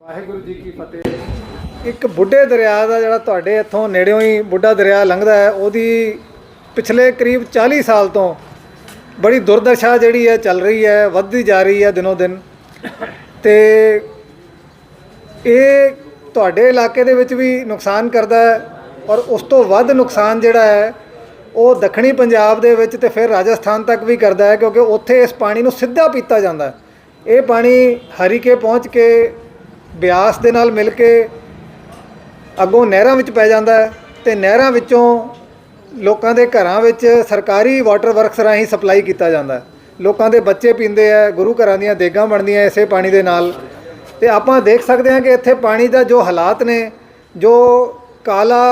ਵਾਹਿਗੁਰੂ ਜੀ ਕੀ ਫਤਿਹ। ਇੱਕ ਬੁੱਢੇ ਦਰਿਆ ਦਾ ਜਿਹੜਾ ਤੁਹਾਡੇ ਇੱਥੋਂ ਨੇੜਿਓਂ ਹੀ ਬੁੱਢਾ ਦਰਿਆ ਲੰਘਦਾ ਹੈ, ਉਹਦੀ ਪਿਛਲੇ ਕਰੀਬ 40 ਸਾਲ ਤੋਂ ਬੜੀ ਦੁਰਦਸ਼ਾ ਜਿਹੜੀ ਹੈ ਚੱਲ ਰਹੀ ਹੈ, ਵੱਧਦੀ ਜਾ ਰਹੀ ਹੈ ਦਿਨੋ ਦਿਨ। ਤੇ ਇਹ ਤੁਹਾਡੇ ਇਲਾਕੇ ਦੇ ਵਿੱਚ ਵੀ ਨੁਕਸਾਨ ਕਰਦਾ ਹੈ ਔਰ ਉਸ ਤੋਂ ਵੱਧ ਨੁਕਸਾਨ ਜਿਹੜਾ ਹੈ, ਉਹ ਦੱਖਣੀ ਪੰਜਾਬ ਦੇ ਵਿੱਚ ਤੇ ਫਿਰ ਰਾਜਸਥਾਨ ਤੱਕ ਵੀ ਕਰਦਾ ਹੈ, ਕਿਉਂਕਿ ਉੱਥੇ ਇਸ ਪਾਣੀ ਨੂੰ ਸਿੱਧਾ ਪੀਤਾ ਜਾਂਦਾ ਹੈ। ਇਹ ਪਾਣੀ ਹਰੀਕੇ ਪਹੁੰਚ ਕੇ ਬਿਆਸ ਦੇ ਨਾਲ ਮਿਲ ਕੇ ਅੱਗੋਂ ਨਹਿਰਾਂ ਵਿੱਚ ਪੈ ਜਾਂਦਾ ਹੈ ਤੇ ਨਹਿਰਾਂ ਵਿੱਚੋਂ ਲੋਕਾਂ ਦੇ ਘਰਾਂ ਵਿੱਚ ਸਰਕਾਰੀ ਵਾਟਰ ਵਰਕਸ ਰਾਹੀਂ ਸਪਲਾਈ ਕੀਤਾ ਜਾਂਦਾ ਹੈ। ਲੋਕਾਂ ਦੇ ਬੱਚੇ ਪੀਂਦੇ ਆ ਗੁਰੂ ਘਰਾਂ ਦੀਆਂ ਦੇਗਾਂ ਬਣਦੀਆਂ ਇਸੇ ਪਾਣੀ ਦੇ ਨਾਲ। ਤੇ ਆਪਾਂ ਦੇਖ ਸਕਦੇ ਹਾਂ ਕਿ ਇੱਥੇ ਪਾਣੀ ਦਾ ਜੋ ਹਾਲਾਤ ਨੇ, ਜੋ ਕਾਲਾ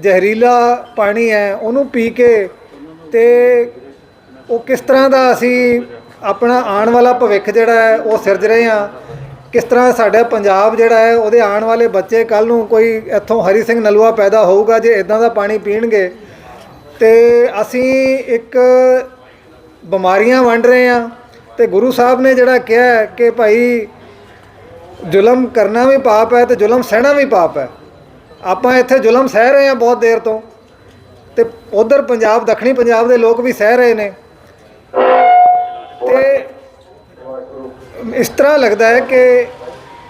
ਜ਼ਹਿਰੀਲਾ ਪਾਣੀ ਹੈ, ਉਹਨੂੰ ਪੀ ਕੇ ਤੇ ਉਹ ਕਿਸ ਤਰ੍ਹਾਂ ਦਾ ਅਸੀਂ ਆਪਣਾ ਆਉਣ ਵਾਲਾ ਭਵਿੱਖ ਜਿਹੜਾ ਹੈ, ਉਹ ਸਿਰਜ ਰਹੇ ਹਾਂ। ਕਿਸ ਤਰ੍ਹਾਂ ਸਾਡਾ ਪੰਜਾਬ ਜਿਹੜਾ ਹੈ, ਉਹਦੇ ਆਉਣ ਵਾਲੇ ਬੱਚੇ ਕੱਲ ਨੂੰ ਕੋਈ ਇੱਥੋਂ ਹਰੀ ਸਿੰਘ ਨਲੂਆ ਪੈਦਾ ਹੋਊਗਾ, ਜੇ ਇਦਾਂ ਦਾ ਪਾਣੀ ਪੀਣਗੇ। ਤੇ ਅਸੀਂ ਇੱਕ ਬਿਮਾਰੀਆਂ ਵੰਡ ਰਹੇ ਹਾਂ। ਤੇ ਗੁਰੂ ਸਾਹਿਬ ਨੇ ਜਿਹੜਾ ਕਿਹਾ ਕਿ ਭਾਈ, ਜ਼ੁਲਮ ਕਰਨਾ ਵੀ ਪਾਪ ਹੈ ਤੇ ਜ਼ੁਲਮ ਸਹਿਣਾ ਵੀ ਪਾਪ ਹੈ। ਆਪਾਂ ਇੱਥੇ ਜ਼ੁਲਮ ਸਹਿ ਰਹੇ ਹਾਂ ਬਹੁਤ ਦੇਰ ਤੋਂ। ਤੇ ਉਧਰ ਪੰਜਾਬ, ਦੱਖਣੀ ਪੰਜਾਬ ਦੇ ਲੋਕ ਵੀ ਸਹਿ ਰਹੇ ਨੇ। ਇਸ ਤਰ੍ਹਾਂ ਲੱਗਦਾ ਹੈ ਕਿ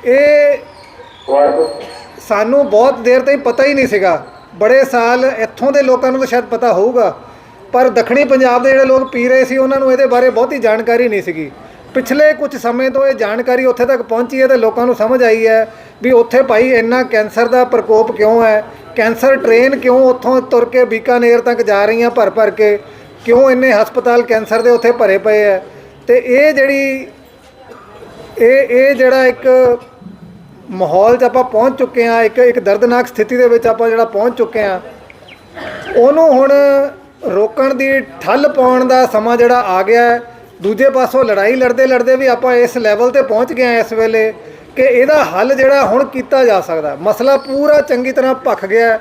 ਇਹ ਸਾਨੂੰ ਬਹੁਤ ਦੇਰ ਤੋਂ ਪਤਾ ਹੀ ਨਹੀਂ ਸੀਗਾ। ਬੜੇ ਸਾਲ ਇੱਥੋਂ ਦੇ ਲੋਕਾਂ ਨੂੰ ਤਾਂ ਸ਼ਾਇਦ ਪਤਾ ਹੋਊਗਾ। ਪਰ ਦੱਖਣੀ ਪੰਜਾਬ ਦੇ ਜਿਹੜੇ ਲੋਕ ਪੀ ਰਹੇ ਸੀ, ਉਹਨਾਂ ਨੂੰ ਇਹਦੇ ਬਾਰੇ ਬਹੁਤੀ ਜਾਣਕਾਰੀ ਨਹੀਂ ਸੀਗੀ। ਪਿਛਲੇ ਕੁਝ ਸਮੇਂ ਤੋਂ ਇਹ ਜਾਣਕਾਰੀ ਉੱਥੇ ਤੱਕ ਪਹੁੰਚੀ ਹੈ ਤੇ ਲੋਕਾਂ ਨੂੰ ਸਮਝ ਆਈ ਹੈ ਵੀ ਉੱਥੇ ਭਾਈ ਇੰਨਾ ਕੈਂਸਰ ਦਾ ਪ੍ਰਕੋਪ ਕਿਉਂ ਹੈ? ਕੈਂਸਰ ਟ੍ਰੇਨ ਕਿਉਂ ਉੱਥੋਂ ਤੁਰ ਕੇ ਬੀਕਾਨੇਰ ਤੱਕ ਜਾ ਰਹੀਆਂ ਭਰ ਭਰ ਕੇ? ਕਿਉਂ ਇੰਨੇ ਹਸਪਤਾਲ ਕੈਂਸਰ ਦੇ ਉੱਥੇ ਭਰੇ ਪਏ ਹੈ? ਤੇ ਇਹ ਜਿਹੜੀ ਇਹ ਇਹ ਜਿਹੜਾ ਇੱਕ ਮਾਹੌਲ 'ਚ ਆਪਾਂ ਪਹੁੰਚ ਚੁੱਕੇ ਆ ਇੱਕ ਇੱਕ ਦਰਦਨਾਕ ਸਥਿਤੀ ਦੇ ਵਿੱਚ ਆਪਾਂ ਜਿਹੜਾ ਪਹੁੰਚ ਚੁੱਕੇ ਆ ਉਹਨੂੰ ਹੁਣ ਰੋਕਣ ਦੀ ਠੱਲ ਪਾਉਣ ਦਾ ਸਮਾਂ ਜਿਹੜਾ ਆ ਗਿਆ ਦੂਜੇ ਪਾਸੋਂ ਲੜਾਈ ਲੜਦੇ ਲੜਦੇ ਵੀ ਆਪਾਂ ਇਸ ਲੈਵਲ ਤੇ ਪਹੁੰਚ ਗਏ ਆ ਇਸ ਵੇਲੇ ਕਿ ਇਹਦਾ ਹੱਲ ਜਿਹੜਾ ਹੁਣ ਕੀਤਾ ਜਾ ਸਕਦਾ। ਮਸਲਾ ਪੂਰਾ ਚੰਗੀ ਤਰ੍ਹਾਂ ਭਖ ਗਿਆ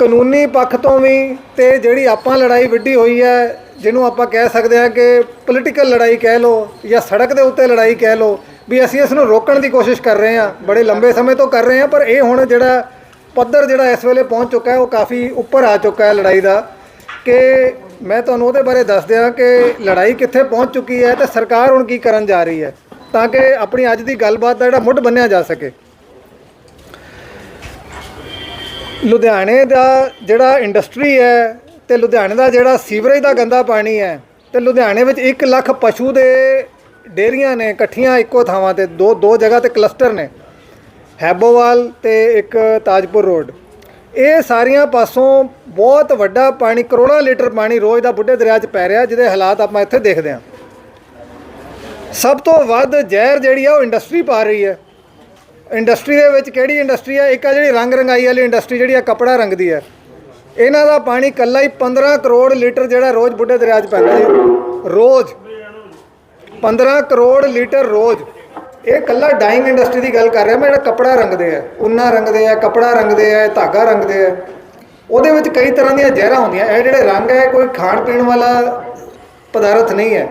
ਕਾਨੂੰਨੀ ਪੱਖ ਤੋਂ ਵੀ ਤੇ ਜਿਹੜੀ ਆਪਾਂ ਲੜਾਈ ਵਿੱਢੀ ਹੋਈ ਹੈ ਜਿਹਨੂੰ ਆਪਾਂ ਕਹਿ ਸਕਦੇ ਹਾਂ ਕਿ ਪੋਲੀਟੀਕਲ ਲੜਾਈ ਕਹਿ ਲਓ ਜਾਂ ਸੜਕ ਦੇ ਉੱਤੇ ਲੜਾਈ ਕਹਿ ਲਓ, ਵੀ ਅਸੀਂ ਇਸ ਨੂੰ ਰੋਕਣ ਦੀ ਕੋਸ਼ਿਸ਼ ਕਰ ਰਹੇ ਹਾਂ, ਬੜੇ ਲੰਬੇ ਸਮੇਂ ਤੋਂ ਕਰ ਰਹੇ ਹਾਂ, ਪਰ ਇਹ ਹੁਣ ਜਿਹੜਾ ਪੱਧਰ ਜਿਹੜਾ ਇਸ ਵੇਲੇ ਪਹੁੰਚ ਚੁੱਕਾ ਹੈ, ਉਹ ਕਾਫੀ ਉੱਪਰ ਆ ਚੁੱਕਾ ਹੈ ਲੜਾਈ ਦਾ ਕਿ ਮੈਂ ਤੁਹਾਨੂੰ ਉਹਦੇ ਬਾਰੇ ਦੱਸ ਦਿਆਂ ਕਿ ਲੜਾਈ ਕਿੱਥੇ ਪਹੁੰਚ ਚੁੱਕੀ ਹੈ ਤੇ ਸਰਕਾਰ ਹੁਣ ਕੀ ਕਰਨ ਜਾ ਰਹੀ ਹੈ, ਤਾਂ ਕਿ ਆਪਣੀ ਅੱਜ ਦੀ ਗੱਲਬਾਤ ਦਾ ਜਿਹੜਾ ਮੁੱਢ ਬੰਨਿਆ ਜਾ ਸਕੇ। ਲੁਧਿਆਣੇ ਦਾ ਜਿਹੜਾ ਇੰਡਸਟਰੀ ਹੈ ਤੇ ਲੁਧਿਆਣੇ ਦਾ ਜਿਹੜਾ ਸੀਵਰੇਜ ਦਾ ਗੰਦਾ ਪਾਣੀ ਹੈ ਤੇ ਲੁਧਿਆਣੇ ਵਿੱਚ 1 ਲੱਖ ਪਸ਼ੂ ਦੇ ਡੇਰੀਆਂ ਨੇ ਇਕੱਠੀਆਂ ਇੱਕੋ ਥਾਵਾਂ ਤੇ, ਦੋ ਦੋ ਜਗ੍ਹਾ ਤੇ ਕਲਸਟਰ ਨੇ। ਹੈਬੋਵਾਲ ਤੇ ਇੱਕ ਤਾਜਪੁਰ ਰੋਡ। ਇਹ ਸਾਰੀਆਂ ਪਾਸੋਂ ਬਹੁਤ ਵੱਡਾ ਪਾਣੀ, ਕਰੋੜਾਂ ਲੀਟਰ ਪਾਣੀ ਰੋਜ਼ ਦਾ ਬੁੱਢੇ ਦਰਿਆ 'ਚ ਪੈ ਰਿਹਾ, ਜਿਹਦੇ ਹਾਲਾਤ ਆਪਾਂ ਇੱਥੇ ਦੇਖਦੇ ਹਾਂ। ਸਭ ਤੋਂ ਵੱਧ ਜ਼ਹਿਰ ਜਿਹੜੀ ਆ ਉਹ ਇੰਡਸਟਰੀ ਪਾ ਰਹੀ ਹੈ। ਇੰਡਸਟਰੀ ਦੇ ਵਿੱਚ ਕਿਹੜੀ ਇੰਡਸਟਰੀ ਹੈ ਇੱਕ ਆ ਜਿਹੜੀ ਰੰਗ ਰੰਗਾਈ ਵਾਲੀ ਇੰਡਸਟਰੀ ਜਿਹੜੀ ਆ, ਕਪੜਾ ਰੰਗਦੀ ਹੈ। ਇਹਨਾਂ ਦਾ ਪਾਣੀ ਇਕੱਲਾ ਹੀ 15 ਕਰੋੜ ਲੀਟਰ ਜਿਹੜਾ ਰੋਜ਼ ਬੁੱਢੇ ਦਰਿਆ 'ਚ ਪੈਂਦਾ ਜੀ। ਰੋਜ਼। 15 ਕਰੋੜ ਲੀਟਰ ਰੋਜ਼। ਇਹ ਕੱਲਾ ਡਾਈਂਗ ਇੰਡਸਟਰੀ ਦੀ ਗੱਲ ਕਰ ਰਿਹਾ, ਮੈਂ ਜਿਹੜਾ ਕਪੜਾ ਰੰਗਦੇ ਆ, ਉਨਾ ਰੰਗਦੇ ਆ, ਕਪੜਾ ਰੰਗਦੇ ਆ, ਧਾਗਾ ਰੰਗਦੇ ਆ, ਉਹਦੇ ਵਿੱਚ ਕਈ ਤਰ੍ਹਾਂ ਦੀਆਂ ਜ਼ਹਿਰਾਂ ਹੁੰਦੀਆਂ। ਇਹ ਜਿਹੜੇ ਰੰਗ ਹੈ, ਕੋਈ ਖਾਣ ਪੀਣ ਵਾਲਾ ਪਦਾਰਥ ਨਹੀਂ ਹੈ।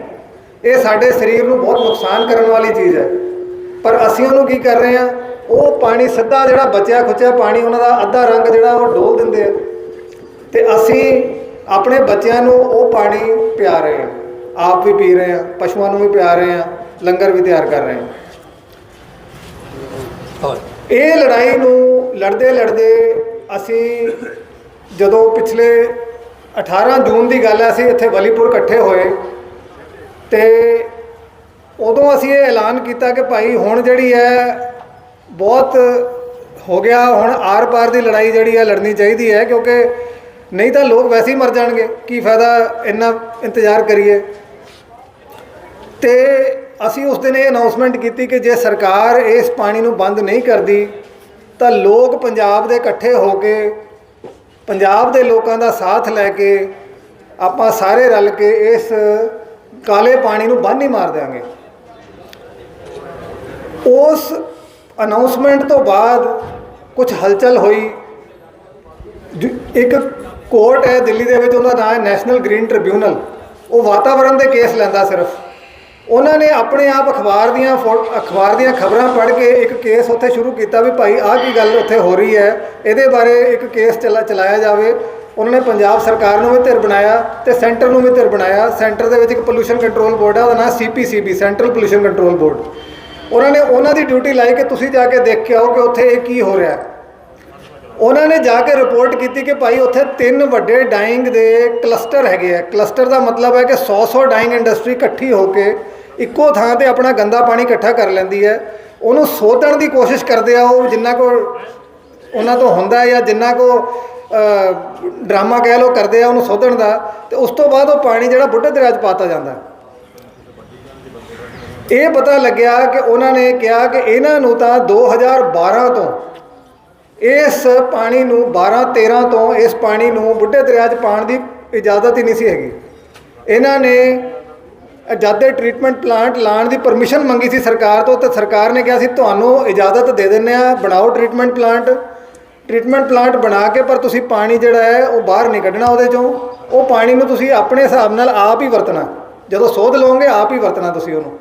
ਇਹ ਸਾਡੇ ਸਰੀਰ ਨੂੰ ਬਹੁਤ ਨੁਕਸਾਨ ਕਰਨ ਵਾਲੀ ਚੀਜ਼ ਹੈ। ਪਰ ਅਸੀਂ ਉਹਨੂੰ ਕੀ ਕਰ ਰਹੇ ਹਾਂ? ਉਹ ਪਾਣੀ ਸਿੱਧਾ ਜਿਹੜਾ ਬਚਿਆ ਖੁਚਿਆ ਪਾਣੀ, ਉਹਨਾਂ ਦਾ ਅੱਧਾ ਰੰਗ ਜਿਹੜਾ ਉਹ ਡੋਲ ਦਿੰਦੇ ਆ। ਤੇ ਅਸੀਂ ਆਪਣੇ ਬੱਚਿਆਂ ਨੂੰ ਉਹ ਪਾਣੀ ਪਿਆ ਰਹੇ ਹਾਂ। ਆਪ ਵੀ ਪੀ ਰਹੇ ਹਾਂ, ਪਸ਼ੂਆਂ ਨੂੰ ਵੀ ਪਿਆ ਰਹੇ ਹਾਂ, ਲੰਗਰ ਵੀ ਤਿਆਰ ਕਰ ਰਹੇ ਹਾਂ। ਇਹ ਲੜਾਈ ਨੂੰ ਲੜਦੇ ਲੜਦੇ ਅਸੀਂ ਜਦੋਂ ਪਿਛਲੇ 18 ਜੂਨ ਦੀ ਗੱਲ ਹੈ, ਅਸੀਂ ਇੱਥੇ ਵਲੀਪੁਰ ਇਕੱਠੇ ਹੋਏ ਤੇ ਉਦੋਂ ਅਸੀਂ ਇਹ ਐਲਾਨ ਕੀਤਾ ਕਿ ਭਾਈ ਹੁਣ ਜਿਹੜੀ ਹੈ, ਬਹੁਤ ਹੋ ਗਿਆ, ਹੁਣ ਆਰ-ਪਾਰ ਦੀ ਲੜਾਈ ਜਿਹੜੀ ਹੈ ਲੜਨੀ ਚਾਹੀਦੀ ਹੈ, ਕਿਉਂਕਿ ਨਹੀਂ ਤਾਂ ਲੋਕ ਵੈਸੇ ਹੀ ਮਰ ਜਾਣਗੇ। ਕੀ ਫਾਇਦਾ ਇੰਨਾ ਇੰਤਜ਼ਾਰ ਕਰੀਏ? ਤੇ ਅਸੀਂ ਉਸ ਦਿਨ ਇਹ ਅਨਾਉਂਸਮੈਂਟ ਕੀਤੀ ਕਿ ਜੇ ਸਰਕਾਰ ਇਸ ਪਾਣੀ ਨੂੰ ਬੰਦ ਨਹੀਂ ਕਰਦੀ, ਤਾਂ ਲੋਕ ਪੰਜਾਬ ਦੇ ਇਕੱਠੇ ਹੋ ਕੇ, ਪੰਜਾਬ ਦੇ ਲੋਕਾਂ ਦਾ ਸਾਥ ਲੈ ਕੇ, ਆਪਾਂ ਸਾਰੇ ਰਲ ਕੇ ਇਸ ਕਾਲੇ ਪਾਣੀ ਨੂੰ ਬੰਨ ਹੀ ਮਾਰ ਦਿਆਂਗੇ। ਉਸ ਅਨਾਉਂਸਮੈਂਟ ਤੋਂ ਬਾਅਦ ਕੁਝ ਹਲਚਲ ਹੋਈ। ਇੱਕ ਕੋਰਟ ਹੈ ਦਿੱਲੀ ਦੇ ਵਿੱਚ, ਉਹਦਾ ਨਾਮ ਹੈ ਨੈਸ਼ਨਲ ਗ੍ਰੀਨ ਟ੍ਰਿਬਿਊਨਲ। ਉਹ ਵਾਤਾਵਰਣ ਦੇ ਕੇਸ ਲੈਂਦਾ ਸਿਰਫ। ਉਹਨਾਂ ਨੇ ਆਪਣੇ ਆਪ ਅਖਬਾਰ ਦੀਆਂ ਫੋ- ਅਖਬਾਰ ਦੀਆਂ ਖਬਰਾਂ ਪੜ੍ਹ ਕੇ ਇੱਕ ਕੇਸ ਉੱਥੇ ਸ਼ੁਰੂ ਕੀਤਾ ਵੀ ਭਾਈ ਆਹ ਕੀ ਗੱਲ ਉੱਥੇ ਹੋ ਰਹੀ ਹੈ, ਇਹਦੇ ਬਾਰੇ ਇੱਕ ਕੇਸ ਚਲਾ, ਚਲਾਇਆ ਜਾਵੇ। ਉਹਨਾਂ ਨੇ ਪੰਜਾਬ ਸਰਕਾਰ ਨੂੰ ਵੀ ਧਿਰ ਬਣਾਇਆ ਤੇ ਸੈਂਟਰ ਨੂੰ ਵੀ ਧਿਰ ਬਣਾਇਆ। ਸੈਂਟਰ ਦੇ ਵਿੱਚ ਇੱਕ ਪੋਲੂਸ਼ਨ ਕੰਟਰੋਲ ਬੋਰਡ ਹੈ ਉਹਦਾ ਨਾਮ CPCB, central pollution control board. ਉਹਨਾਂ ਨੇ ਉਹਨਾਂ ਦੀ ਡਿਊਟੀ ਲਾਈ ਕਿ ਤੁਸੀਂ ਜਾ ਕੇ ਦੇਖ ਕੇ ਆਓ ਕਿ ਉੱਥੇ ਇਹ ਕੀ ਹੋ ਰਿਹਾ ਹੈ। ਉਹਨਾਂ ਨੇ ਜਾ ਕੇ ਰਿਪੋਰਟ ਕੀਤੀ ਕਿ ਭਾਈ ਉੱਥੇ ਤਿੰਨ ਵੱਡੇ ਡਾਈਂਗ ਦੇ ਕਲਸਟਰ ਹੈਗੇ ਆ। ਕਲਸਟਰ ਦਾ ਮਤਲਬ ਹੈ ਕਿ 100-100 ਡਾਈਂਗ ਇੰਡਸਟਰੀ ਇਕੱਠੀ ਹੋ ਕੇ ਇੱਕੋ ਥਾਂ ਤੇ ਆਪਣਾ ਗੰਦਾ ਪਾਣੀ ਇਕੱਠਾ ਕਰ ਲੈਂਦੀ ਹੈ। ਉਹਨੂੰ ਸੋਧਣ ਦੀ ਕੋਸ਼ਿਸ਼ ਕਰਦੇ ਆ ਉਹ ਜਿੰਨਾ ਕੋ ਉਹਨਾਂ ਤੋਂ ਹੁੰਦਾ ਜਾਂ ਜਿੰਨਾ ਕੋ ਡਰਾਮਾ ਕਹਿ ਲੋ ਕਰਦੇ ਆ ਉਹਨੂੰ ਸੋਧਣ ਦਾ, ਤੇ ਉਸ ਤੋਂ ਬਾਅਦ ਉਹ ਪਾਣੀ ਜਿਹੜਾ ਬੁੱਢੇ ਦਰਿਆ 'ਚ ਪਾਤਾ ਜਾਂਦਾ। ਇਹ ਪਤਾ ਲੱਗਿਆ ਕਿ ਉਹਨਾਂ ਨੇ ਕਿਹਾ ਕਿ ਇਹਨਾਂ ਨੂੰ ਤਾਂ 2012 ਤੋਂ ਇਸ ਪਾਣੀ ਨੂੰ 12 13 ਤੋਂ ਇਸ ਪਾਣੀ ਨੂੰ ਬੁੱਢੇ ਦਰਿਆ 'ਚ ਪਾਣ ਦੀ ਇਜਾਜ਼ਤ ਹੀ ਨਹੀਂ ਸੀ ਹੈਗੀ। ਇਹਨਾਂ ਨੇ ਜਦ ਦੇ ਟ੍ਰੀਟਮੈਂਟ ਪਲਾਂਟ ਲਾਉਣ ਦੀ ਪਰਮਿਸ਼ਨ ਮੰਗੀ ਸੀ ਸਰਕਾਰ ਤੋਂ ਤੇ ਸਰਕਾਰ ਨੇ ਕਿਹਾ ਸੀ, ਤੁਹਾਨੂੰ ਇਜਾਜ਼ਤ ਦੇ ਦਿੰਨੇ ਆ ਬਣਾਓ ਟ੍ਰੀਟਮੈਂਟ ਪਲਾਂਟ ਟ੍ਰੀਟਮੈਂਟ ਪਲਾਂਟ ਬਣਾ ਕੇ ਪਰ ਤੁਸੀਂ ਪਾਣੀ ਜਿਹੜਾ ਹੈ ਉਹ ਬਾਹਰ ਨਹੀਂ ਕੱਢਣਾ ਉਹਦੇ ਚੋਂ। ਉਹ ਪਾਣੀ ਨੂੰ ਤੁਸੀਂ ਆਪਣੇ ਹਿਸਾਬ ਨਾਲ ਆਪ ਹੀ ਵਰਤਣਾ। ਜਦੋਂ ਸੋਧ ਲਓਗੇ, ਆਪ ਹੀ ਵਰਤਣਾ ਤੁਸੀਂ ਉਹਨੂੰ।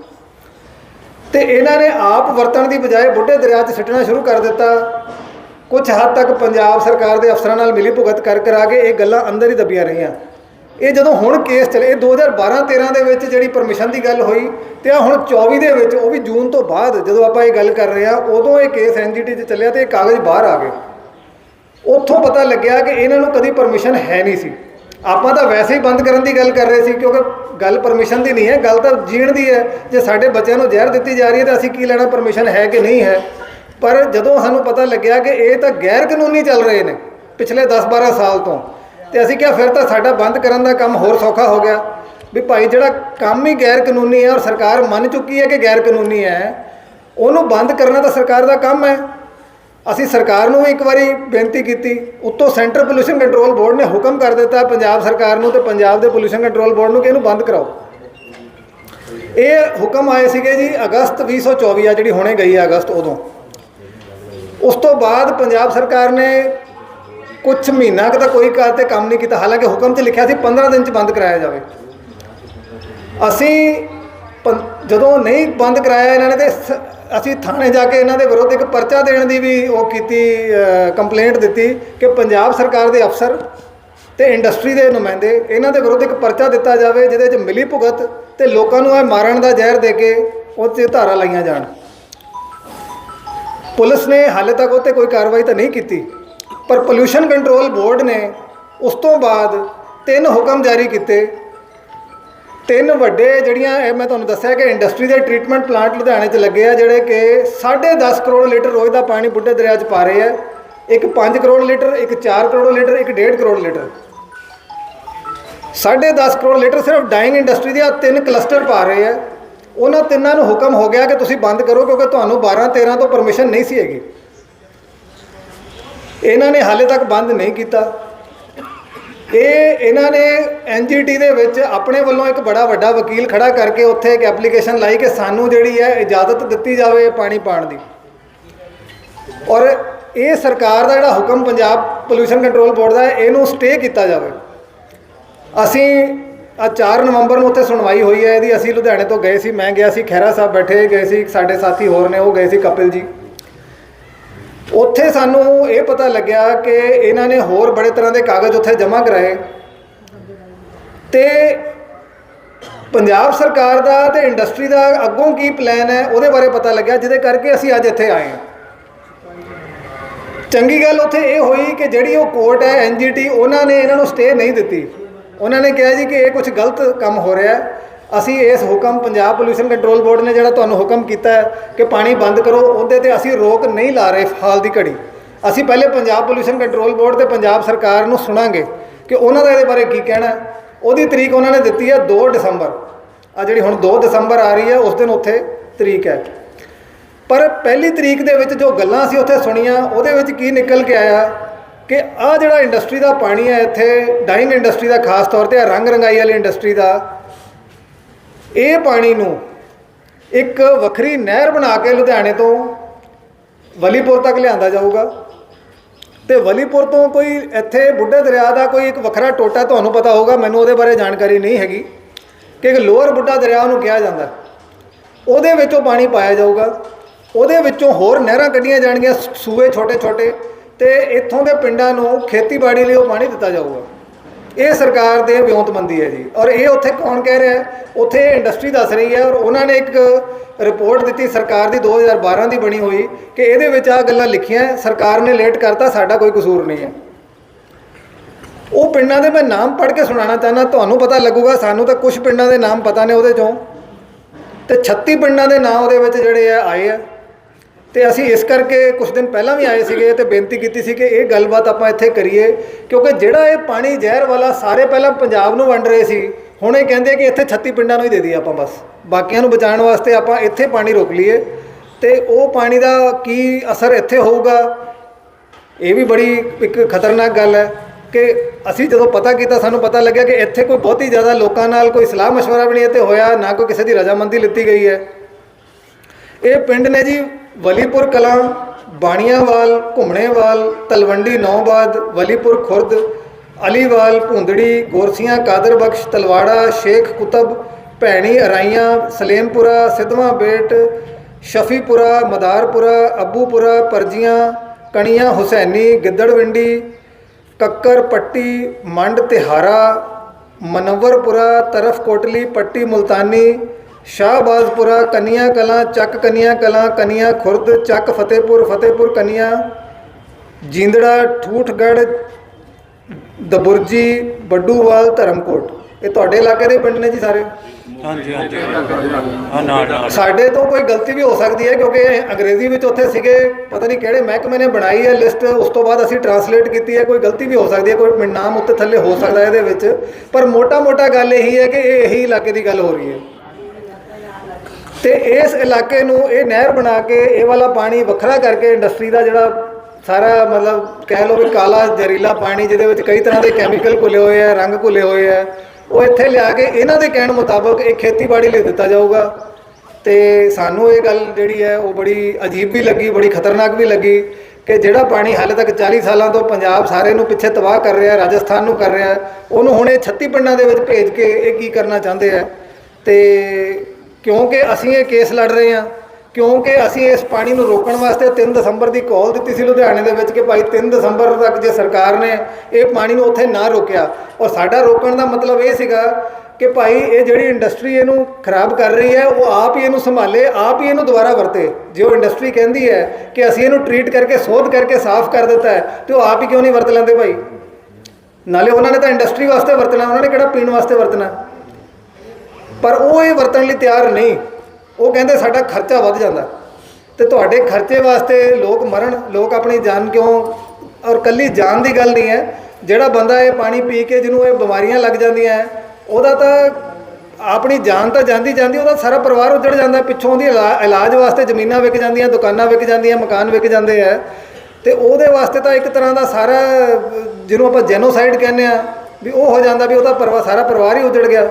ਤੇ ਇਹਨਾਂ ਨੇ ਆਪ ਵਰਤਣ ਦੀ ਬਜਾਏ ਬੁੱਢੇ ਦਰਿਆ 'ਚ ਸਿੱਟਣਾ ਸ਼ੁਰੂ ਕਰ ਦਿੱਤਾ। ਕੁਝ ਹੱਦ ਤੱਕ ਪੰਜਾਬ ਸਰਕਾਰ ਦੇ ਅਫਸਰਾਂ ਨਾਲ ਮਿਲੀ ਭੁਗਤ ਕਰ ਕਰਾ ਕੇ ਇਹ ਗੱਲਾਂ ਅੰਦਰ ਹੀ ਦਬੀਆਂ ਰਹੀਆਂ। ਇਹ ਜਦੋਂ ਹੁਣ ਕੇਸ ਚਲੇ, ਇਹ 2012-13 ਦੇ ਵਿੱਚ ਜਿਹੜੀ ਪਰਮਿਸ਼ਨ ਦੀ ਗੱਲ ਹੋਈ ਤੇ ਆ ਹੁਣ 24 ਦੇ ਵਿੱਚ, ਉਹ ਵੀ ਜੂਨ ਤੋਂ ਬਾਅਦ ਜਦੋਂ ਆਪਾਂ ਇਹ ਗੱਲ ਕਰ ਰਹੇ ਆ ਉਦੋਂ ਇਹ ਕੇਸ ਐਨਜੀਟੀ 'ਚ ਚੱਲਿਆ ਤੇ ਇਹ ਕਾਗਜ਼ ਬਾਹਰ ਆ ਗਏ। ਉੱਥੋਂ ਪਤਾ ਲੱਗਿਆ ਕਿ ਇਹਨਾਂ ਨੂੰ ਕਦੀ ਪਰਮਿਸ਼ਨ ਹੈ ਨਹੀਂ ਸੀ। ਆਪਾਂ ਤਾਂ ਵੈਸੇ ਹੀ ਬੰਦ ਕਰਨ ਦੀ ਗੱਲ ਕਰ ਰਹੇ ਸੀ, ਕਿਉਂਕਿ ਗੱਲ ਪਰਮਿਸ਼ਨ ਦੀ ਨਹੀਂ ਹੈ, ਗੱਲ ਤਾਂ ਜੀਣ ਦੀ ਹੈ। ਜੇ ਸਾਡੇ ਬੱਚਿਆਂ ਨੂੰ ਜ਼ਹਿਰ ਦਿੱਤੀ ਜਾ ਰਹੀ ਹੈ ਤਾਂ ਅਸੀਂ ਕੀ ਲੈਣਾ ਪਰਮਿਸ਼ਨ ਹੈ ਕਿ ਨਹੀਂ ਹੈ? ਪਰ ਜਦੋਂ ਸਾਨੂੰ ਪਤਾ ਲੱਗਿਆ ਕਿ ਇਹ ਤਾਂ ਗੈਰ ਕਾਨੂੰਨੀ ਚੱਲ ਰਹੇ ਨੇ ਪਿਛਲੇ 10-12 ਸਾਲ ਤੋਂ, ਤੇ ਅਸੀਂ ਕਿਹਾ ਫਿਰ ਤਾਂ ਸਾਡਾ ਬੰਦ ਕਰਨ ਦਾ ਕੰਮ ਹੋਰ ਸੌਖਾ ਹੋ ਗਿਆ। ਵੀ ਭਾਈ ਜਿਹੜਾ ਕੰਮ ਹੀ ਗੈਰ ਕਾਨੂੰਨੀ ਹੈ ਔਰ ਸਰਕਾਰ ਮੰਨ ਚੁੱਕੀ ਹੈ ਕਿ ਗੈਰ ਕਾਨੂੰਨੀ ਹੈ, ਉਹਨੂੰ ਬੰਦ ਕਰਨਾ ਤਾਂ ਸਰਕਾਰ ਦਾ ਕੰਮ ਹੈ। ਅਸੀਂ ਸਰਕਾਰ ਨੂੰ ਵੀ ਇੱਕ ਵਾਰੀ ਬੇਨਤੀ ਕੀਤੀ, ਉੱਤੋਂ ਸੈਂਟਰ ਪੋਲੂਸ਼ਨ ਕੰਟਰੋਲ ਬੋਰਡ ਨੇ ਹੁਕਮ ਕਰ ਦਿੱਤਾ ਪੰਜਾਬ ਸਰਕਾਰ ਨੂੰ ਤੇ ਪੰਜਾਬ ਦੇ ਪੋਲੂਸ਼ਨ ਕੰਟਰੋਲ ਬੋਰਡ ਨੂੰ ਕਿ ਇਹਨੂੰ ਬੰਦ ਕਰਾਓ। ਇਹ ਹੁਕਮ ਆਏ ਸੀਗੇ ਜੀ ਅਗਸਤ 2024 ਆ ਜਿਹੜੀ ਹੁਣੇ ਗਈ ਹੈ ਅਗਸਤ ਉਦੋਂ। ਉਸ ਤੋਂ ਬਾਅਦ ਪੰਜਾਬ ਸਰਕਾਰ ਨੇ ਕੁਝ ਮਹੀਨਾ ਕੁ ਤਾਂ ਕੋਈ ਕਾਰ ਤੇ ਕੰਮ ਨਹੀਂ ਕੀਤਾ, ਹਾਲਾਂਕਿ ਹੁਕਮ 'ਚ ਲਿਖਿਆ ਸੀ 15 ਦਿਨ 'ਚ ਬੰਦ ਕਰਾਇਆ ਜਾਵੇ। ਅਸੀਂ ਪੰ- ਜਦੋਂ ਨਹੀਂ ਬੰਦ ਕਰਾਇਆ ਇਹਨਾਂ ਨੇ ਤੇ ਸ- ਅਸੀਂ ਥਾਣੇ ਜਾ ਕੇ ਇਹਨਾਂ ਦੇ ਵਿਰੁੱਧ ਇੱਕ ਪਰਚਾ ਦੇਣ ਦੀ ਵੀ ਉਹ ਕੀਤੀ ਕੰਪਲੇਂਟ ਦਿੱਤੀ ਕਿ ਪੰਜਾਬ ਸਰਕਾਰ ਦੇ ਅਫਸਰ ਤੇ ਇੰਡਸਟਰੀ ਦੇ ਨੁਮਾਇੰਦੇ, ਇਹਨਾਂ ਦੇ ਵਿਰੁੱਧ ਇੱਕ ਪਰਚਾ ਦਿੱਤਾ ਜਾਵੇ ਜਿਹਦੇ 'ਚ ਮਿਲੀ ਭੁਗਤ ਤੇ ਲੋਕਾਂ ਨੂੰ ਇਹ ਮਾਰਨ ਦਾ ਜ਼ਹਿਰ ਦੇ ਕੇ ਉਹ 'ਤੇ ਧਾਰਾ ਲਾਈਆਂ ਜਾਣ। ਪੁਲਿਸ ਨੇ ਹਾਲੇ ਤੱਕ ਉਹ 'ਤੇ ਕੋਈ ਕਾਰਵਾਈ ਤਾਂ ਨਹੀਂ ਕੀਤੀ, ਪਰ ਪੋਲੂਸ਼ਨ ਕੰਟਰੋਲ ਬੋਰਡ ਨੇ ਉਸ ਤੋਂ ਬਾਅਦ ਤਿੰਨ ਹੁਕਮ ਜਾਰੀ ਕੀਤੇ। ਤਿੰਨ ਵੱਡੇ ਜਿਹੜੀਆਂ, ਇਹ ਮੈਂ ਤੁਹਾਨੂੰ ਦੱਸਿਆ ਕਿ ਇੰਡਸਟਰੀ ਦੇ ਟ੍ਰੀਟਮੈਂਟ ਪਲਾਂਟ ਲੁਧਿਆਣੇ 'ਚ ਲੱਗੇ ਆ, ਜਿਹੜੇ ਕਿ 10.5 ਕਰੋੜ ਲੀਟਰ ਰੋਜ਼ ਦਾ ਪਾਣੀ ਬੁੱਢੇ ਦਰਿਆ 'ਚ ਪਾ ਰਹੇ ਆ। ਇੱਕ 5 ਕਰੋੜ ਲੀਟਰ, ਇੱਕ 4 ਕਰੋੜ ਲੀਟਰ, ਇੱਕ 1.5 ਕਰੋੜ ਲੀਟਰ। 10.5 ਕਰੋੜ ਲੀਟਰ ਸਿਰਫ ਡਾਈਂਗ ਇੰਡਸਟਰੀ ਦੇ ਆ, ਤਿੰਨ ਕਲਸਟਰ ਪਾ ਰਹੇ ਆ। ਉਹਨਾਂ ਤਿੰਨਾਂ ਨੂੰ ਹੁਕਮ ਹੋ ਗਿਆ ਕਿ ਤੁਸੀਂ ਬੰਦ ਕਰੋ ਕਿਉਂਕਿ ਤੁਹਾਨੂੰ 12 13 ਤੋਂ ਪਰਮਿਸ਼ਨ ਨਹੀਂ ਸੀ ਹੈਗੀ। ਇਹਨਾਂ ਨੇ ਹਾਲੇ ਤੱਕ ਬੰਦ ਨਹੀਂ ਕੀਤਾ। ਇਹ ਇਹਨਾਂ ਨੇ ਐਨਜੀਟੀ ਦੇ ਵਿੱਚ ਆਪਣੇ ਵੱਲੋਂ ਇੱਕ ਬੜਾ ਵੱਡਾ ਵਕੀਲ ਖੜਾ ਕਰਕੇ ਉੱਥੇ ਇੱਕ ਐਪਲੀਕੇਸ਼ਨ ਲਾਈ ਕਿ ਸਾਨੂੰ ਜਿਹੜੀ ਹੈ ਇਜਾਜ਼ਤ ਦਿੱਤੀ ਜਾਵੇ ਪਾਣੀ ਪਾਣ ਦੀ। ਔਰ ਇਹ ਸਰਕਾਰ ਦਾ ਜਿਹੜਾ ਹੁਕਮ ਪੰਜਾਬ ਪੋਲੂਸ਼ਨ ਕੰਟਰੋਲ ਬੋਰਡ ਦਾ ਇਹਨੂੰ ਸਟੇ ਕੀਤਾ ਜਾਵੇ। ਅਸੀਂ ਆ 4 ਨਵੰਬਰ ਨੂੰ ਉੱਥੇ ਸੁਣਵਾਈ ਹੋਈ ਹੈ ਇਹਦੀ। ਅਸੀਂ ਲੁਧਿਆਣੇ ਤੋਂ ਗਏ ਸੀ, ਮੈਂ ਗਿਆ ਸੀ, ਖਹਿਰਾ ਸਾਹਿਬ ਬੈਠੇ ਗਏ ਸੀ, ਸਾਡੇ ਸਾਥੀ ਹੋਰ ਨੇ, ਉਹ ਗਏ ਸੀ ਕਪਿਲ ਜੀ। ਉੱਥੇ ਸਾਨੂੰ ਇਹ ਪਤਾ ਲੱਗਿਆ ਕਿ ਇਹਨਾਂ ਨੇ ਹੋਰ ਬੜੇ ਤਰ੍ਹਾਂ ਦੇ ਕਾਗਜ਼ ਉੱਥੇ ਜਮ੍ਹਾਂ ਕਰਾਏ। ਤੇ ਪੰਜਾਬ ਸਰਕਾਰ ਦਾ ਤੇ ਇੰਡਸਟਰੀ ਦਾ ਅੱਗੋਂ ਕੀ ਪਲਾਨ ਹੈ, ਉਹਦੇ ਬਾਰੇ ਪਤਾ ਲੱਗਿਆ, ਜਿਹਦੇ ਕਰਕੇ ਅਸੀਂ ਅੱਜ ਇੱਥੇ ਆਏ ਹਾਂ। ਚੰਗੀ ਗੱਲ ਉੱਥੇ ਇਹ ਹੋਈ ਕਿ ਜਿਹੜੀ ਉਹ ਕੋਰਟ ਹੈ ਐਨਜੀਟੀ ਉਹਨਾਂ ਨੇ ਇਹਨਾਂ ਨੂੰ ਸਟੇ ਨਹੀਂ ਦਿੱਤੀ। ਉਹਨਾਂ ਨੇ ਕਿਹਾ ਜੀ ਕਿ ਇਹ ਕੁਝ ਗਲਤ ਕੰਮ ਹੋ ਰਿਹਾ ਹੈ। ਅਸੀਂ ਇਸ ਹੁਕਮ ਪੰਜਾਬ ਪੋਲੂਸ਼ਨ ਕੰਟਰੋਲ ਬੋਰਡ ਨੇ ਜਿਹੜਾ ਤੁਹਾਨੂੰ ਹੁਕਮ ਕੀਤਾ ਹੈ ਕਿ ਪਾਣੀ ਬੰਦ ਕਰੋ, ਉਹਦੇ ਤੇ ਅਸੀਂ ਰੋਕ ਨਹੀਂ ਲਾ ਰਹੇ ਹਾਲ ਦੀ ਘੜੀ। ਅਸੀਂ ਪਹਿਲੇ ਪੰਜਾਬ ਪੋਲੂਸ਼ਨ ਕੰਟਰੋਲ ਬੋਰਡ ਤੇ ਪੰਜਾਬ ਸਰਕਾਰ ਨੂੰ ਸੁਣਾਂਗੇ ਕਿ ਉਹਨਾਂ ਦਾ ਇਹਦੇ ਬਾਰੇ ਕੀ ਕਹਿਣਾ ਉਹਦੀ ਤਰੀਕ ਉਹਨਾਂ ਨੇ ਦਿੱਤੀ ਹੈ 2 ਦਸੰਬਰ। ਆ ਜਿਹੜੀ ਹੁਣ 2 ਦਸੰਬਰ ਆ ਰਹੀ ਹੈ, ਉਸ ਦਿਨ ਉੱਥੇ ਤਰੀਕ ਹੈ। ਪਰ ਪਹਿਲੀ ਤਰੀਕ ਦੇ ਵਿੱਚ ਜੋ ਗੱਲਾਂ ਅਸੀਂ ਉੱਥੇ ਸੁਣੀਆਂ, ਉਹਦੇ ਵਿੱਚ ਕੀ ਨਿਕਲ ਕੇ ਆਇਆ? ਕਿ ਆ ਜਿਹੜਾ ਇੰਡਸਟਰੀ ਦਾ ਪਾਣੀ ਹੈ, ਇੱਥੇ ਡਾਈਂਗ ਇੰਡਸਟਰੀ ਦਾ ਖਾਸ ਤੌਰ ਤੇ ਰੰਗ ਰੰਗਾਈ ਵਾਲੀ ਇੰਡਸਟਰੀ ਦਾ, ਇਹ ਪਾਣੀ ਨੂੰ ਇੱਕ ਵੱਖਰੀ ਨਹਿਰ ਬਣਾ ਕੇ ਲੁਧਿਆਣੇ ਤੋਂ ਵਲੀਪੁਰ ਤੱਕ ਲਿਆਂਦਾ ਜਾਊਗਾ। ਤੇ ਵਲੀਪੁਰ ਤੋਂ ਕੋਈ ਇੱਥੇ ਬੁੱਢੇ ਦਰਿਆ ਦਾ ਕੋਈ ਇੱਕ ਵੱਖਰਾ ਟੋਟਾ ਤੁਹਾਨੂੰ ਪਤਾ ਹੋਊਗਾ, ਮੈਨੂੰ ਉਹਦੇ ਬਾਰੇ ਜਾਣਕਾਰੀ ਨਹੀਂ ਹੈਗੀ ਕਿ ਇੱਕ ਲੋਅਰ ਬੁੱਢਾ ਦਰਿਆ ਉਹਨੂੰ ਕਿਹਾ ਜਾਂਦਾ। ਉਹਦੇ ਵਿੱਚੋਂ ਪਾਣੀ ਪਾਇਆ ਜਾਊਗਾ, ਉਹਦੇ ਵਿੱਚੋਂ ਹੋਰ ਨਹਿਰਾਂ ਕੱਢੀਆਂ ਜਾਣਗੀਆਂ, ਸੂਏ ਛੋਟੇ ਛੋਟੇ ਤੇ ਇੱਥੋਂ ਦੇ ਪਿੰਡਾਂ ਨੂੰ ਖੇਤੀਬਾੜੀ ਲਈ ਉਹ ਪਾਣੀ ਦਿੱਤਾ ਜਾਊਗਾ। ਇਹ ਸਰਕਾਰ ਦੇ ਵਿਉਂਤਬੰਦੀ ਹੈ ਜੀ। ਔਰ ਇਹ ਉੱਥੇ ਕੌਣ ਕਹਿ ਰਿਹਾ ਹੈ? ਉੱਥੇ ਇੰਡਸਟਰੀ ਦੱਸ ਰਹੀ ਹੈ ਔਰ ਉਹਨਾਂ ਨੇ ਇੱਕ ਰਿਪੋਰਟ ਦਿੱਤੀ ਸਰਕਾਰ ਦੀ 2012 ਦੀ ਬਣੀ ਹੋਈ ਕਿ ਇਹਦੇ ਵਿੱਚ ਆ ਗੱਲਾਂ ਲਿਖੀਆਂ ਸਰਕਾਰ ਨੇ ਲੇਟ ਕਰਤਾ, ਸਾਡਾ ਕੋਈ ਕਸੂਰ ਨਹੀਂ ਹੈ। ਉਹ ਪਿੰਡਾਂ ਦੇ ਮੈਂ ਨਾਮ ਪੜ੍ਹ ਕੇ ਸੁਣਾਉਣਾ ਚਾਹੁੰਦਾ, ਤੁਹਾਨੂੰ ਪਤਾ ਲੱਗੂਗਾ, ਸਾਨੂੰ ਤਾਂ ਕੁਝ ਪਿੰਡਾਂ ਦੇ ਨਾਮ ਪਤਾ ਨੇ ਉਹਦੇ ਚੋਂ। ਤੇ 36 ਪਿੰਡਾਂ ਦੇ ਨਾਂ ਉਹਦੇ ਵਿੱਚ ਜਿਹੜੇ ਆ ਆਏ ਆ। ਤੇ ਅਸੀਂ ਇਸ ਕਰਕੇ ਕੁਝ ਦਿਨ ਪਹਿਲਾਂ ਵੀ ਆਏ ਸੀਗੇ ਤੇ ਬੇਨਤੀ ਕੀਤੀ ਸੀ ਕਿ ਇਹ ਗੱਲਬਾਤ ਆਪਾਂ ਇੱਥੇ ਕਰੀਏ, ਕਿਉਂਕਿ ਜਿਹੜਾ ਇਹ ਪਾਣੀ ਜ਼ਹਿਰ ਵਾਲਾ ਸਾਰੇ ਪਹਿਲਾਂ ਪੰਜਾਬ ਨੂੰ ਵੰਡ ਰਹੇ ਸੀ, ਹੁਣ ਇਹ ਕਹਿੰਦੇ ਕਿ ਇੱਥੇ 36 ਪਿੰਡਾਂ ਨੂੰ ਹੀ ਦੇ ਦਈਏ ਆਪਾਂ ਬਸ। ਬਾਕੀਆਂ ਨੂੰ ਬਚਾਉਣ ਵਾਸਤੇ ਆਪਾਂ ਇੱਥੇ ਪਾਣੀ ਰੋਕ ਲਈਏ। ਤੇ ਉਹ ਪਾਣੀ ਦਾ ਕੀ ਅਸਰ ਇੱਥੇ ਹੋਊਗਾ, ਇਹ ਵੀ ਬੜੀ ਇੱਕ ਖਤਰਨਾਕ ਗੱਲ ਹੈ ਕਿ ਅਸੀਂ ਜਦੋਂ ਪਤਾ ਕੀਤਾ, ਸਾਨੂੰ ਪਤਾ ਲੱਗਿਆ ਕਿ ਇੱਥੇ ਕੋਈ ਬਹੁਤੀ ਜ਼ਿਆਦਾ ਲੋਕਾਂ ਨਾਲ ਕੋਈ ਸਲਾਹ ਮਸ਼ਵਰਾ ਵੀ ਨਹੀਂ ਇੱਥੇ ਹੋਇਆ, ਨਾ ਕੋਈ ਕਿਸੇ ਦੀ ਰਜਾਮੰਦੀ ਲਿੱਤੀ ਗਈ ਹੈ। ਇਹ ਪਿੰਡ ਨੇ ਜੀ ਵਲੀਪੁਰ ਕਲਾਂ, ਬਾਣੀਆਵਾਲ, ਘੁੰਮਣੇਵਾਲ, ਤਲਵੰਡੀ ਨੌਬਾਦ, ਵਲੀਪੁਰ ਖੁਰਦ, ਅਲੀਵਾਲ, ਭੁੰਦੜੀ, ਗੋਰਸੀਆਂ, ਕਾਦਰ ਬਖਸ਼, ਤਲਵਾੜਾ, ਸ਼ੇਖ ਕੁਤਬ, ਭੈਣੀ ਅਰਾਈਆਂ, ਸਲੇਮਪੁਰਾ, ਸਿੱਧਵਾਂ ਬੇਟ, ਸ਼ਫੀਪੁਰਾ, ਮਦਾਰਪੁਰਾ, ਅੱਬੂਪੁਰਾ, ਪਰਜੀਆਂ, ਕਣੀਆਂ ਹੁਸੈਨੀ, ਗਿੱਦੜਵਿੰਡੀ ਕੱਕਰ ਪੱਟੀ ਮੰਡ ਤਿਹਾਰਾ, ਮਨਵਰਪੁਰਾ ਤਰਫ ਕੋਟਲੀ ਪੱਟੀ ਮੁਲਤਾਨੀ ਸ਼ਾਹਬਾਜ਼ਪੁਰਾ ਕਨੀਆਂ ਕਲਾਂ ਚੱਕ ਕਨੀਆਂ ਕਲਾਂ ਕਨੀਆਂ ਖੁਰਦ ਚੱਕ ਫਤਿਹਪੁਰ ਫਤਿਹਪੁਰ ਕਨੀਆਂ ਜਿੰਦੜਾ ਠੂਠਗੜ ਦਬੁਰਜੀ ਬੱਡੂਵਾਲ ਧਰਮਕੋਟ। ਇਹ ਤੁਹਾਡੇ ਇਲਾਕੇ ਦੇ ਪਿੰਡ ਨੇ ਜੀ ਸਾਰੇ? ਹਾਂਜੀ ਹਾਂਜੀ। ਹਾਂ ਨਾਲ ਨਾਲ। ਸਾਡੇ ਤੋਂ ਕੋਈ ਗਲਤੀ ਵੀ ਹੋ ਸਕਦੀ ਹੈ ਕਿਉਂਕਿ ਅੰਗਰੇਜ਼ੀ ਵਿੱਚ ਉੱਥੇ ਸੀਗੇ ਪਤਾ ਨਹੀਂ ਕਿਹੜੇ ਮਹਿਕਮੇ ਨੇ ਬਣਾਈ ਹੈ ਲਿਸਟ ਉਸ ਤੋਂ ਬਾਅਦ ਅਸੀਂ ਟਰਾਂਸਲੇਟ ਕੀਤੀ ਹੈ ਕੋਈ ਗਲਤੀ ਵੀ ਹੋ ਸਕਦੀ ਹੈ ਕੋਈ ਨਾਮ ਉੱਤੇ ਥੱਲੇ ਹੋ ਸਕਦਾ ਹੈ ਇਹਦੇ ਵਿੱਚ। ਪਰ ਮੋਟਾ-ਮੋਟਾ ਗੱਲ ਇਹੀ ਹੈ ਕਿ ਇਹ ਇਹੀ ਇਲਾਕੇ ਦੀ ਗੱਲ ਹੋ ਰਹੀ ਹੈ। ਤੇ ਇਸ ਇਲਾਕੇ ਨੂੰ ਇਹ ਨਹਿਰ ਬਣਾ ਕੇ ਇਹ ਵਾਲਾ ਪਾਣੀ ਵੱਖਰਾ ਕਰਕੇ ਇੰਡਸਟਰੀ ਦਾ ਜਿਹੜਾ ਸਾਰਾ ਮਤਲਬ ਕਹਿ ਲਓ ਵੀ ਕਾਲਾ ਜ਼ਹਿਰੀਲਾ ਪਾਣੀ ਜਿਹਦੇ ਵਿੱਚ ਕਈ ਤਰ੍ਹਾਂ ਦੇ ਕੈਮੀਕਲ ਘੁਲੇ ਹੋਏ ਆ, ਰੰਗ ਘੁਲੇ ਹੋਏ ਆ, ਉਹ ਇੱਥੇ ਲਿਆ ਕੇ ਇਹਨਾਂ ਦੇ ਕਹਿਣ ਮੁਤਾਬਕ ਇਹ ਖੇਤੀਬਾੜੀ ਲਈ ਦਿੱਤਾ ਜਾਊਗਾ। ਤੇ ਸਾਨੂੰ ਇਹ ਗੱਲ ਜਿਹੜੀ ਹੈ, ਉਹ ਬੜੀ ਅਜੀਬ ਵੀ ਲੱਗੀ, ਬੜੀ ਖਤਰਨਾਕ ਵੀ ਲੱਗੀ ਕਿ ਜਿਹੜਾ ਪਾਣੀ ਹਾਲੇ ਤੱਕ 40 ਸਾਲਾਂ ਤੋਂ ਪੰਜਾਬ ਸਾਰੇ ਨੂੰ ਪਿੱਛੇ ਤਬਾਹ ਕਰ ਰਿਹਾ, ਰਾਜਸਥਾਨ ਨੂੰ ਕਰ ਰਿਹਾ, ਉਹਨੂੰ ਹੁਣ ਇਹ 36 ਪਿੰਡਾਂ ਦੇ ਵਿੱਚ ਭੇਜ ਕੇ ਇਹ ਕੀ ਕਰਨਾ ਚਾਹੁੰਦੇ ਆ। ਤੇ ਕਿਉਂਕਿ ਅਸੀਂ ਇਹ ਕੇਸ ਲੜ ਰਹੇ ਹਾਂ, ਕਿਉਂਕਿ ਅਸੀਂ ਇਸ ਪਾਣੀ ਨੂੰ ਰੋਕਣ ਵਾਸਤੇ 3 ਦਸੰਬਰ ਦੀ ਕਾਲ ਦਿੱਤੀ ਸੀ ਲੁਧਿਆਣੇ ਦੇ ਵਿੱਚ ਕਿ ਭਾਈ 3 ਦਸੰਬਰ ਤੱਕ ਜੇ ਸਰਕਾਰ ਨੇ ਇਹ ਪਾਣੀ ਨੂੰ ਉੱਥੇ ਨਾ ਰੋਕਿਆ। ਔਰ ਸਾਡਾ ਰੋਕਣ ਦਾ ਮਤਲਬ ਇਹ ਸੀਗਾ ਕਿ ਭਾਈ ਇਹ ਜਿਹੜੀ ਇੰਡਸਟਰੀ ਇਹਨੂੰ ਖਰਾਬ ਕਰ ਰਹੀ ਹੈ, ਉਹ ਆਪ ਹੀ ਇਹਨੂੰ ਸੰਭਾਲੇ, ਆਪ ਹੀ ਇਹਨੂੰ ਦੁਬਾਰਾ ਵਰਤੇ। ਜੇ ਉਹ ਇੰਡਸਟਰੀ ਕਹਿੰਦੀ ਹੈ ਕਿ ਅਸੀਂ ਇਹਨੂੰ ਟ੍ਰੀਟ ਕਰਕੇ, ਸੋਧ ਕਰਕੇ ਸਾਫ਼ ਕਰ ਦਿੱਤਾ ਹੈ, ਤੇ ਉਹ ਆਪ ਹੀ ਕਿਉਂ ਨਹੀਂ ਵਰਤ ਲੈਂਦੇ ਭਾਈ? ਨਾਲੇ ਉਹਨਾਂ ਨੇ ਤਾਂ ਇੰਡਸਟਰੀ ਵਾਸਤੇ ਵਰਤਣਾ, ਉਹਨਾਂ ਨੇ ਕਿਹੜਾ ਪੀਣ ਵਾਸਤੇ ਵਰਤਣਾ? ਪਰ ਉਹ ਇਹ ਵਰਤਣ ਲਈ ਤਿਆਰ ਨਹੀਂ। ਉਹ ਕਹਿੰਦੇ ਸਾਡਾ ਖਰਚਾ ਵੱਧ ਜਾਂਦਾ। ਤੇ ਤੁਹਾਡੇ ਖਰਚੇ ਵਾਸਤੇ ਲੋਕ ਮਰਨ, ਲੋਕ ਆਪਣੀ ਜਾਨ ਕਿਉਂ? ਔਰ ਕੱਲੀ ਜਾਨ ਦੀ ਗੱਲ ਨਹੀਂ ਹੈ। ਜਿਹੜਾ ਬੰਦਾ ਇਹ ਪਾਣੀ ਪੀ ਕੇ ਜਿਹਨੂੰ ਇਹ ਬਿਮਾਰੀਆਂ ਲੱਗ ਜਾਂਦੀਆਂ ਉਹਦਾ ਤਾਂ ਆਪਣੀ ਜਾਨ ਤਾਂ ਜਾਂਦੀ ਜਾਂਦੀ ਉਹਦਾ ਸਾਰਾ ਪਰਿਵਾਰ ਉੱਜੜ ਜਾਂਦਾ। ਪਿੱਛੋਂ ਉਹਦੀ ਇਲਾ- ਇਲਾਜ ਵਾਸਤੇ ਜ਼ਮੀਨਾਂ ਵਿਕ ਜਾਂਦੀਆਂ, ਦੁਕਾਨਾਂ ਵਿਕ ਜਾਂਦੀਆਂ, ਮਕਾਨ ਵਿਕ ਜਾਂਦੇ ਆ ਤੇ ਉਹਦੇ ਵਾਸਤੇ ਤਾਂ ਇੱਕ ਤਰ੍ਹਾਂ ਦਾ ਸਾਰਾ, ਜਿਹਨੂੰ ਆਪਾਂ ਜੈਨੋਸਾਈਡ ਕਹਿੰਦੇ ਆ ਵੀ ਉਹ ਹੋ ਜਾਂਦਾ ਵੀ ਉਹਦਾ ਪਰਿਵਾਰ ਸਾਰਾ ਪਰਿਵਾਰ ਹੀ ਉੱਜੜ ਗਿਆ।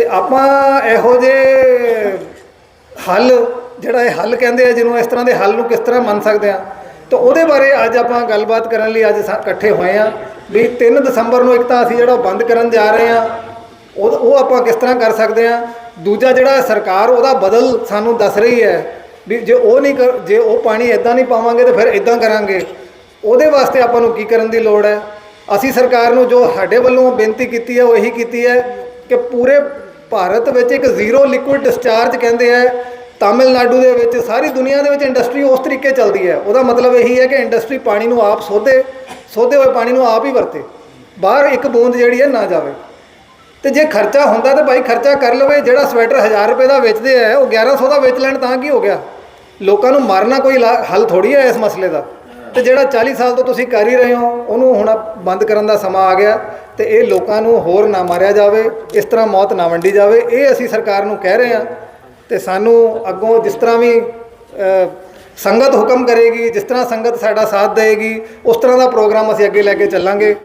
ਤੇ ਆਪਾਂ ਇਹੋ ਜਿਹੇ ਹੱਲ, ਜਿਹੜਾ ਇਹ ਹੱਲ ਕਹਿੰਦੇ ਆ, ਜਿਹਨੂੰ ਇਸ ਤਰ੍ਹਾਂ ਦੇ ਹੱਲ ਨੂੰ ਕਿਸ ਤਰ੍ਹਾਂ ਮੰਨ ਸਕਦੇ ਆ, ਤਾਂ ਉਹਦੇ ਬਾਰੇ ਅੱਜ ਆਪਾਂ ਗੱਲਬਾਤ ਕਰਨ ਲਈ ਅੱਜ ਸਾ- ਇਕੱਠੇ ਹੋਏ ਆ। ਵੀ 3 ਦਸੰਬਰ ਨੂੰ ਇੱਕ ਤਾਂ ਅਸੀਂ ਜਿਹੜਾ ਉਹ ਬੰਦ ਕਰਨ ਜਾ ਰਹੇ ਆ, ਉਹ ਉਹ ਆਪਾਂ ਕਿਸ ਤਰ੍ਹਾਂ ਕਰ ਸਕਦੇ ਆ? ਦੂਜਾ ਜਿਹੜਾ ਸਰਕਾਰ, ਉਹਦਾ ਬਦਲ ਸਾਨੂੰ ਦੱਸ ਰਹੀ ਹੈ, ਵੀ ਜੇ ਉਹ ਨਹੀਂ ਕਰ- ਜੇ ਉਹ ਪਾਣੀ ਇਦਾਂ ਨਹੀਂ ਪਾਵਾਂਗੇ ਤਾਂ ਫਿਰ ਇਦਾਂ ਕਰਾਂਗੇ। ਉਹਦੇ ਵਾਸਤੇ ਆਪਾਂ ਨੂੰ ਕੀ ਕਰਨ ਦੀ ਲੋੜ ਹੈ? ਅਸੀਂ ਸਰਕਾਰ ਨੂੰ ਜੋ ਸਾਡੇ ਵੱਲੋਂ ਬੇਨਤੀ ਕੀਤੀ ਹੈ, ਉਹ ਇਹੀ ਕੀਤੀ ਹੈ ਕਿ ਪੂਰੇ ਭਾਰਤ ਵਿੱਚ ਇੱਕ ਜ਼ੀਰੋ ਲਿਕੁਇਡ ਡਿਸਚਾਰਜ ਕਹਿੰਦੇ ਆ, ਤਾਮਿਲਨਾਡੂ ਦੇ ਵਿੱਚ, ਸਾਰੀ ਦੁਨੀਆ ਦੇ ਵਿੱਚ ਇੰਡਸਟਰੀ ਉਸ ਤਰੀਕੇ ਚੱਲਦੀ ਹੈ। ਉਹਦਾ ਮਤਲਬ ਇਹੀ ਹੈ ਕਿ ਇੰਡਸਟਰੀ ਪਾਣੀ ਨੂੰ ਆਪ ਸੋਧੇ ਸੋਧੇ ਹੋਏ ਪਾਣੀ ਨੂੰ ਆਪ ਹੀ ਵਰਤੇ। ਬਾਹਰ ਇੱਕ ਬੂੰਦ ਜਿਹੜੀ ਹੈ ਨਾ ਜਾਵੇ। ਤੇ ਜੇ ਖਰਚਾ ਹੁੰਦਾ ਤਾਂ ਭਾਈ ਖਰਚਾ ਕਰ ਲਵੇ, ਜਿਹੜਾ ਸਵੈਟਰ 1000 ਰੁਪਏ ਦਾ ਵੇਚਦੇ ਆ, ਉਹ 1100 ਦਾ ਵੇਚ ਲੈਣ ਤਾਂ ਕੀ ਹੋ ਗਿਆ? ਲੋਕਾਂ ਨੂੰ ਮਾਰਨਾ ਕੋਈ ਇਲਾ- ਹੱਲ ਥੋੜੀ ਹੈ ਇਸ ਮਸਲੇ ਦਾ। ਤੇ ਜਿਹੜਾ 40 ਸਾਲ ਤੋਂ ਤੁਸੀਂ ਕਰ ਹੀ ਰਹੇ ਹੋ, ਉਹਨੂੰ ਹੁਣ ਬੰਦ ਕਰਨ ਦਾ ਸਮਾਂ ਆ ਗਿਆ ਤੇ ਇਹ ਲੋਕਾਂ ਨੂੰ ਹੋਰ ਨਾ ਮਾਰਿਆ ਜਾਵੇ, ਇਸ ਤਰ੍ਹਾਂ ਮੌਤ ਨਾ ਵੰਡੀ ਜਾਵੇ, ਇਹ ਅਸੀਂ ਸਰਕਾਰ ਨੂੰ ਕਹਿ ਰਹੇ ਹਾਂ। ਤੇ ਸਾਨੂੰ ਅੱਗੋਂ ਜਿਸ ਤਰ੍ਹਾਂ ਵੀ ਸੰਗਤ ਹੁਕਮ ਕਰੇਗੀ, ਜਿਸ ਤਰ੍ਹਾਂ ਸੰਗਤ ਸਾਡਾ ਸਾਥ ਦੇਗੀ ਉਸ ਤਰ੍ਹਾਂ ਦਾ ਪ੍ਰੋਗਰਾਮ ਅਸੀਂ ਅੱਗੇ ਲੈ ਕੇ ਚੱਲਾਂਗੇ।